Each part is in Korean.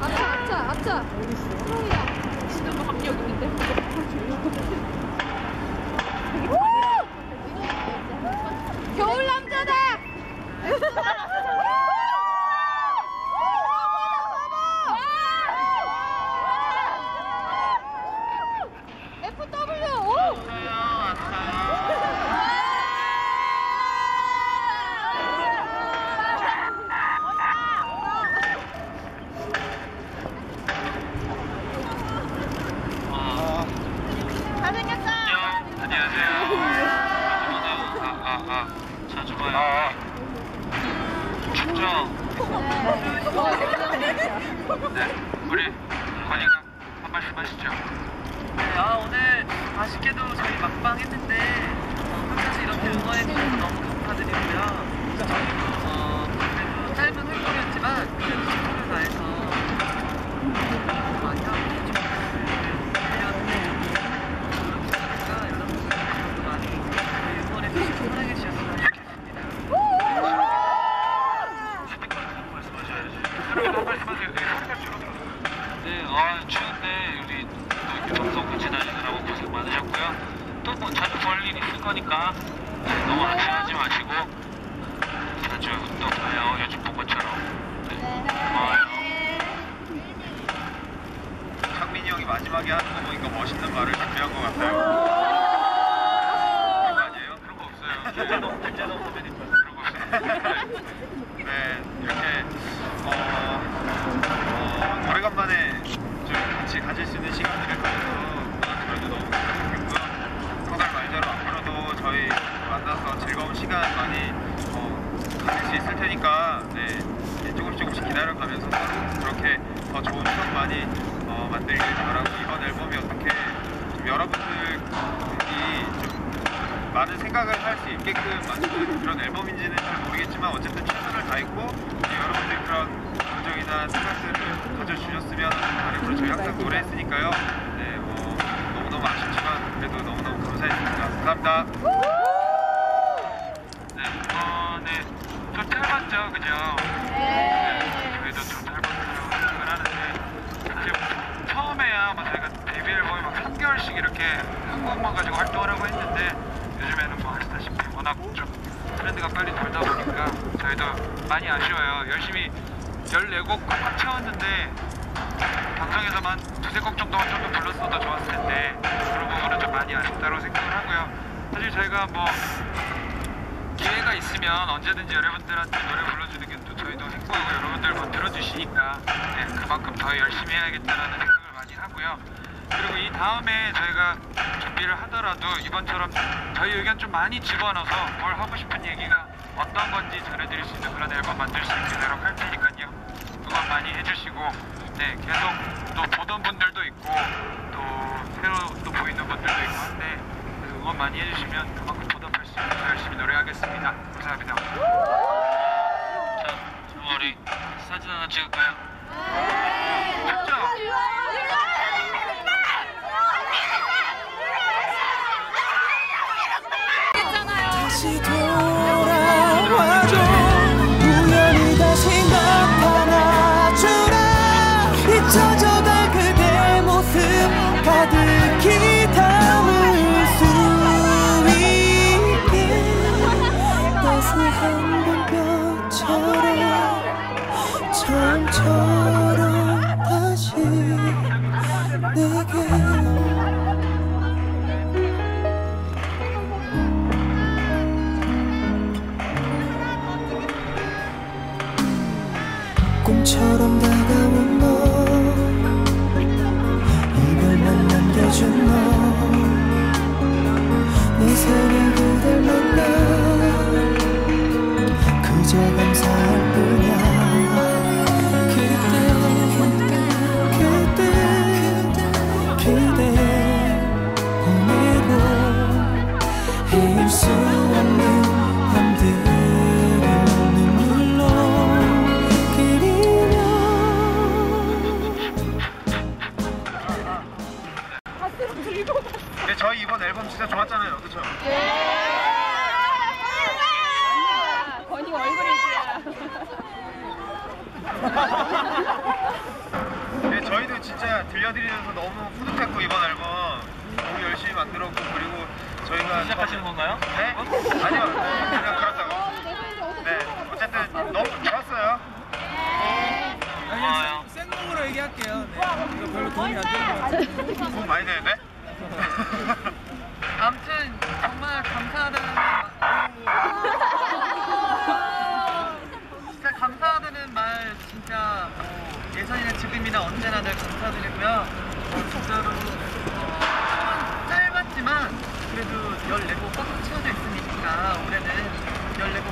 아차 아차. 아차 진짜 뭐 합력 있는데 겨울 남자다 FW 오! 잘생겼어 안녕하세요. 자주 봐요. 춥죠? 네. 우리 건이가 한 말씀 하시죠. 네, 아 오늘 아쉽게도 저희 막방 했는데 어, 끝까지 이렇게 응원해 주셔서 너무 감사드리고요. 저희도 어, 짧은 활동이었지만 그래도 최선을 다해서 많이 하고 좀 해드렸는데 그러니까 여러분들도 많이 응원해 주시고 사랑해 주셨으면 좋겠습니다. 말씀하세요. 네, 줄어들어. 네, 아, 추운데 우리 또 이렇게 방송 같이 다니느라고 고생 많으셨고요. 또 뭐 자주 볼일 있을 거니까 네, 너무 안심하지 마시고 자주 운동해요. 요즘 본 것처럼. 네, 고마워요. 창민이 형이 마지막에 하는 거 보니까 멋있는 말을 준비한 것 같아요. 그런 거 아니에요? 그런 거 없어요. 김재동, 김재동 선배님 그런 거 없어요. 네, 이렇게 어, 어, 오래간만에 좀 같이 가질 수 있는 시간들을 가져서 그래도 너무 좋겠고요. 항상 말대로 앞으로도 저희 만나서 즐거운 시간 많이 어, 가질 수 있을 테니까 네, 네, 조금씩 조금씩 기다려가면서 서로 그렇게 더 좋은 추억 많이 어, 만들길 바라고 이번 앨범이 어떻게 좀 여러분들이 좀 많은 생각을 할 수 있게끔 만든 그런 앨범인지는 잘 모르겠지만 어쨌든 최선을 다했고 이제 여러분들 그런 감정이나 생각들을 가져주셨으면 하는 바람으로 저희 항상 노래했으니까요. 네, 뭐 너무너무 아쉽지만 그래도 너무너무 감사했습니다. 감사합니다. 네, 이번에 좀 짧았죠, 그죠? 네. 저희도 좀 짧았다고 생각을 하는데 사실 처음에야 뭐 저희가 데뷔 앨범이 막 3개월씩 이렇게 한 곡만 가지고 활동을 하고 했는데 요즘에는 뭐 아시다시피 워낙 좀 트렌드가 빨리 돌다 보니까 저희도 많이 아쉬워요. 열심히 14곡 꽉 채웠는데 방송에서만 두세 곡 정도만 좀 더 불렀어도 좋았을 텐데 그런 부분은 좀 많이 아쉽다고 생각을 하고요. 사실 저희가 뭐 기회가 있으면 언제든지 여러분들한테 노래 불러주는 게 또 저희도 행복하고 여러분들 뭐 들어주시니까 네, 그만큼 더 열심히 해야겠다라는 생각을 많이 하고요. 그리고 이 다음에 저희가 준비를 하더라도 이번처럼 저희 의견 좀 많이 집어넣어서 뭘 하고 싶은 얘기가 어떤 건지 전해드릴 수 있는 그런 앨범 만들 수 있게 노력할 테니까요. 응원 많이 해주시고 네 계속 또 보던 분들도 있고 또 새로 또 보이는 분들도 있고 한데 응원 많이 해주시면 그만큼 보답할 수더 열심히 노래하겠습니다. 감사합니다. 자, 우리 사진 하나 찍을까요? 다시 돌아와줘. 우연히 다시 나타나주라. 잊혀져갈 그대 모습 가득 꿈처럼 다가온 저희 이번 앨범 진짜 좋았잖아요, 그렇죠? 권이 얼굴이지야. 네, 저희도 진짜 들려드리면서 너무 뿌듯했고 이번 앨범 너무 열심히 만들었고 그리고 저희가 시작하시는 건가요? 네? 네? 아니요, 그냥 그렇다고. 네, 어쨌든 너무 좋았어요. 네. 아, 생목으로 얘기할게요. 네. 이거 별로 도움이 안 되는 것 같아요. 도움 많이 되는데? 아무튼 정말 감사하다는 진짜 감사하다는 말 진짜 뭐 예전이나 지금이나 언제나 늘 감사드리고요. 어, 진짜로 어, 짧았지만 그래도 14곡 꽉 채워져 있으니까 올해는 14곡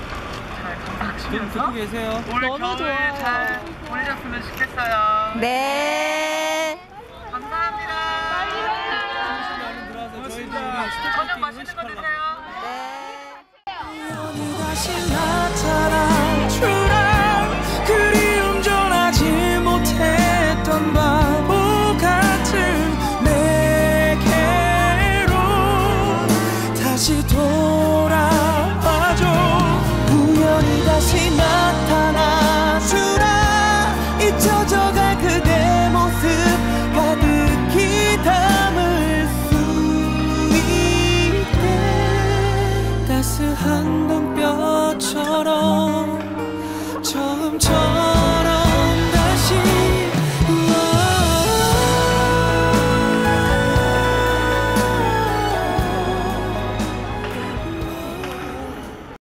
잘 지금 감사하시면서 듣고 계세요. 올 너무 겨울 좋아요. 잘 보내셨으면 좋겠어요. 네. 감사합니다. 长。